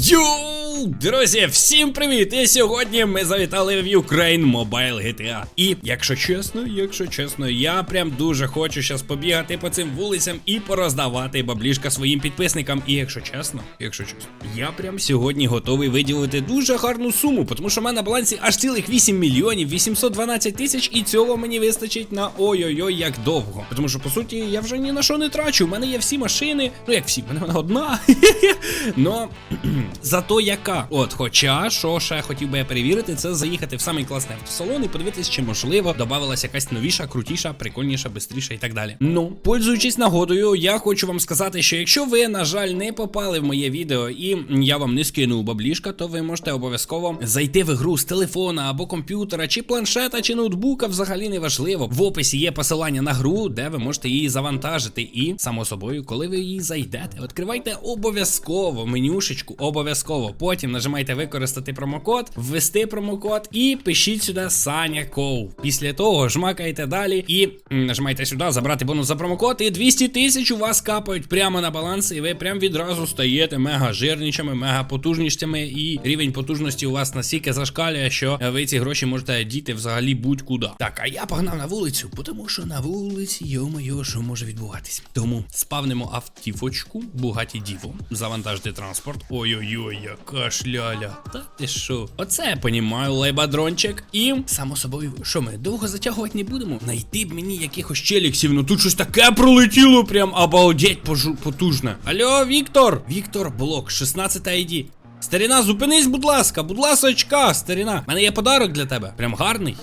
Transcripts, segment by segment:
You. Друзі, всім привіт! І сьогодні ми завітали в Ukraine Mobile GTA. І якщо чесно, якщо чесно, я прям дуже хочу зараз побігати по цим вулицям і пороздавати баблішка своїм підписникам. І якщо чесно, якщо чесно, я прям сьогодні готовий виділити дуже гарну суму, тому що в мене на балансі аж цілих 8 мільйонів 812 тисяч, і цього мені вистачить на ой-ой-ой, як довго. Тому що по суті я вже ні на що не трачу. У мене є всі машини, ну як всі, в мене одна. Но зато яка. От, хоча, що ще хотів би я перевірити, це заїхати в самий класний автосалон і подивитись, чи можливо додавалася якась новіша, крутіша, прикольніша, бистріша і так далі. Ну, пользуючись нагодою, я хочу вам сказати, що якщо ви, на жаль, не попали в моє відео і я вам не скинув баблішка, то ви можете обов'язково зайти в ігру з телефона або комп'ютера, чи планшета, чи ноутбука, взагалі не важливо. В описі є посилання на гру, де ви можете її завантажити. І, само собою, коли ви її зайдете, відкривайте обов'язково менюшечку, обов'язково. Нажимайте використати промокод, ввести промокод і пишіть сюди Саня Ков. Після того жмакайте далі і нажимайте сюди забрати бонус за промокод. І 200 тисяч у вас капають прямо на баланс, і ви прям відразу стаєте мега жирнічими, мега потужнішими, і рівень потужності у вас настільки зашкалює, що ви ці гроші можете діти взагалі будь-куди. Так, а я погнав на вулицю, тому що на вулиці, йо-моє, що може відбуватись. Тому спавнимо автівочку, Бугаті Діво, завантажити транспорт. Ой-ой-ой, яка шляля. Та ти що? Оце я понімаю, лайбадрончик. І само собою, що ми довго затягувати не будемо? Найти б мені якихось челіксів. Ну тут щось таке пролетіло, прям обалдеть пожу- потужне. Алло, Віктор! Віктор, блок, 16 ID. Старіна, зупинись, будь ласка, будь ласочка, старіна. У мене є подарок для тебе. Прям гарний.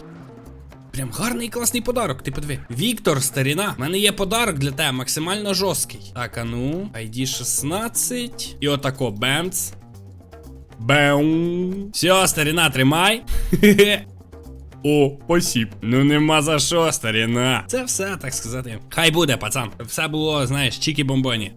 Прям гарний і класний подарок, ти подиви. Віктор, старіна, в мене є подарок для тебе, максимально жорсткий. Так, а ну, ID 16. І отако, бемц. Беум. Все, старина, тримай. О, спасибо. Ну нема за що, старина. Це все, так сказати. Хай буде, пацан. Все було, знаєш, чікі-бомбоні.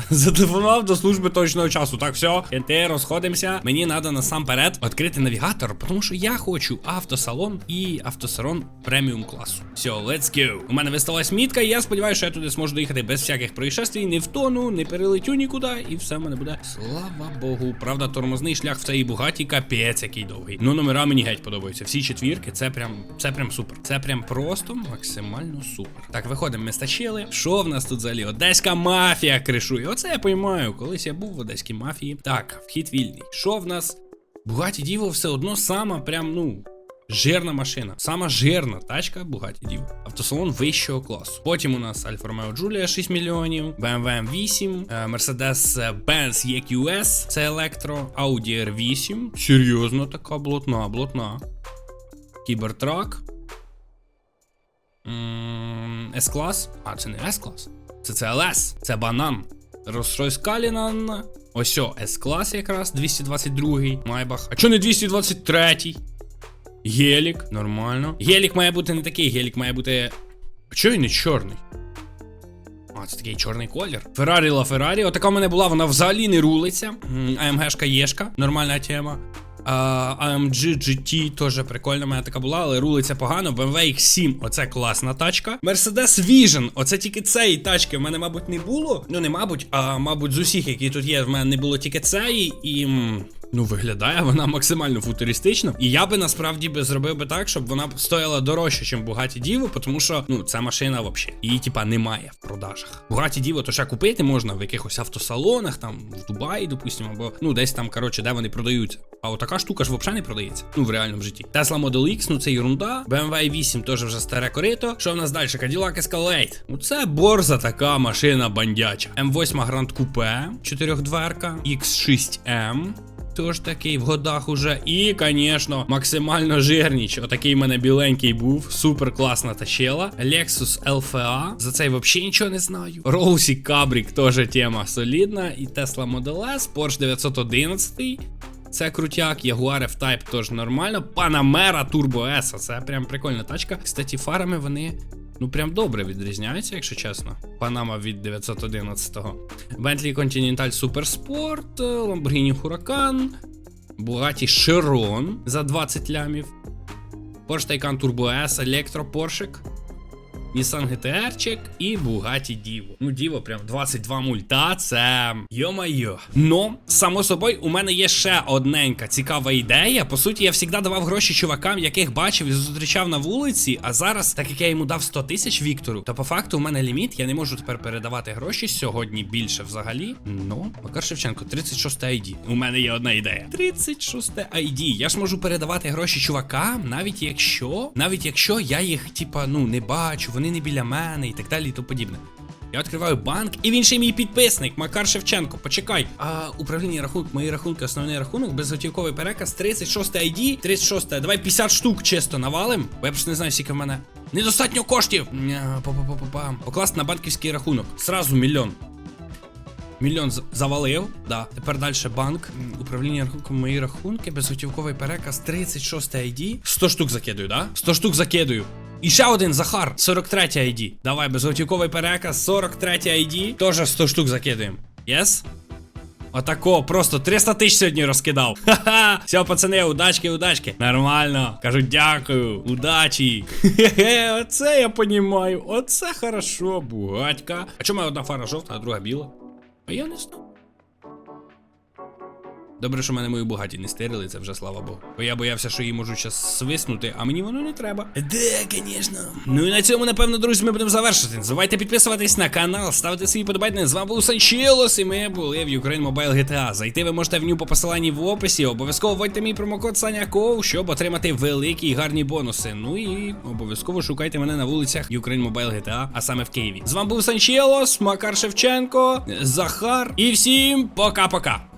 Зателефонував до служби точного часу. Так, все, хенти, розходимося. Мені треба насамперед відкрити навігатор, тому що я хочу автосалон і автосалон преміум класу. Все, let's go. У мене виставилась мітка, і я сподіваюся, що я туди зможу доїхати без всяких происшествій, не втону, не перелетю нікуди, і все в мене буде. Слава Богу. Правда, тормозний шлях в цій бугаті капець, який довгий. Ну, номера мені геть подобаються. Всі четвірки, це прям, це прям супер. Це прям просто максимально супер. Так, виходимо, ми стачили. Що в нас тут взагалі? Одеська мафія кришує. Оце я поймаю. Колись я був в одеській мафії. Так, вхід вільний. Що в нас? Бугаті Діво все одно сама, прям, ну. Жирна машина, сама жирна тачка Bugatti Divo. Автосалон вищого класу. Потім у нас Alfa Romeo Giulia 6 мільйонів, BMW M8, е, Mercedes-Benz EQS, це електро, Audi R8. Серйозно, така блотна, блотна. Кібертрак. М, S-клас. А, це не S-клас. Це CLS. Це банан. Rolls-Royce Cullinan. Ось S-клас якраз, 222-й. Майбах. А чо не 223-й? Гелік, нормально. Гелік має бути не такий, гелік має бути. А чого він не чорний? А, це такий чорний колір. Феррарі Ла Феррарі. Отака в мене була, вона взагалі не рулиться. AMG-шка Єшка, нормальна тема. AMG GT теж прикольна, мене така була, але рулиться погано. BMW X7, оце класна тачка. Mercedes Vision, оце тільки цієї тачки в мене, мабуть, не було. Ну, не мабуть, а мабуть, з усіх, які тут є, в мене не було тільки цієї. І. Ну, виглядає вона максимально футуристично. І я би насправді би зробив би так, щоб вона стояла дорожче, ніж Bugatti Divo, тому що ну ця машина взагалі її типа немає в продажах. Bugatti Divo то ще купити можна в якихось автосалонах, там в Дубаї, допустимо, або ну десь там, коротше, де вони продаються. А от така штука ж взагалі не продається. Ну в реальному житті. Tesla Model X, ну це ерунда. BMW 8 теж вже старе корито. Що в нас далі? Cadillac Escalade. Ну це борза така машина бандяча. М8 Grand Coupe, чотирьохдверка, X6M. Тож такий в годах уже. І, звісно, максимально жирніч. Отакий в мене біленький був. Супер класна тачела. Lexus LFA. За цей взагалі нічого не знаю. Роусі Кабрік теж тема солідна. І Tesla Model S, Porsche 911. Це крутяк, Jaguar F-Type теж нормально. Panamera Turbo S. Це прям прикольна тачка. Кстати, фарами вони. Ну, прям добре відрізняються, якщо чесно. Панама від 911-го. Bentley Continental Super Sport, Lamborghini Huracan, Bugatti Chiron за 20 лямів. Porsche Taycan Turbo S, Електро Поршик. Nissan GTR-чик і Bugatti Divo. Ну, Divo прям 22 мульта, це йо-майо. Ну, само собою, у мене є ще одненька цікава ідея. По суті, я завжди давав гроші чувакам, яких бачив і зустрічав на вулиці. А зараз, так як я йому дав 100 тисяч Віктору, то по факту у мене ліміт, я не можу тепер передавати гроші сьогодні більше взагалі. Ну, Макар Шевченко, 36 ID. У мене є одна ідея. 36 ID. Я ж можу передавати гроші чувакам, навіть якщо, навіть якщо я їх, типа, ну, не бачу, вони не біля мене і так далі і тому подібне. Я відкриваю банк, і він ще мій підписник, Макар Шевченко. Почекай. А управління рахунок, мої рахунки, основний рахунок, безготівковий переказ, 36 ID, 36, давай 50 штук чисто навалим. Бо я просто не знаю, скільки в мене. Недостатньо коштів. Покласти на банківський рахунок. Сразу мільйон. Мільйон завалив, да. Тепер далі банк. Управління рахунком мої рахунки, безготівковий переказ, 36 ID. 100 штук закидую, да? 100 штук закидую. І ще один Захар, 43 ID. Давай, безготівковий переказ, 43 ID. Тоже 100 штук закидуємо. Єс? Отако, просто 300 тисяч сьогодні розкидав. Ха-ха. Все, пацани, удачки, удачки. Нормально. Кажу, дякую, удачі. Хе-хе, оце я понімаю. Оце хорошо, бугатька. А чому одна фара жовта, а друга біла? А я не знаю. Добре, що мене мою бугаті не стирили, це вже слава Богу. Бо я боявся, що її можуть зараз свиснути, а мені воно не треба. Де, звісно. Ну і на цьому, напевно, друзі, ми будемо завершити. Не забувайте підписуватись на канал, ставити свої подобайки. З вами був Санчелос, і ми були в Ukraine Mobile GTA. Зайти ви можете в нього по посиланні в описі. Обов'язково вводьте мій промокод Саняков, щоб отримати великі і гарні бонуси. Ну і обов'язково шукайте мене на вулицях Ukraine Mobile GTA, а саме в Києві. З вами був Санчелос, Макар Шевченко, Захар. І всім пока-пока.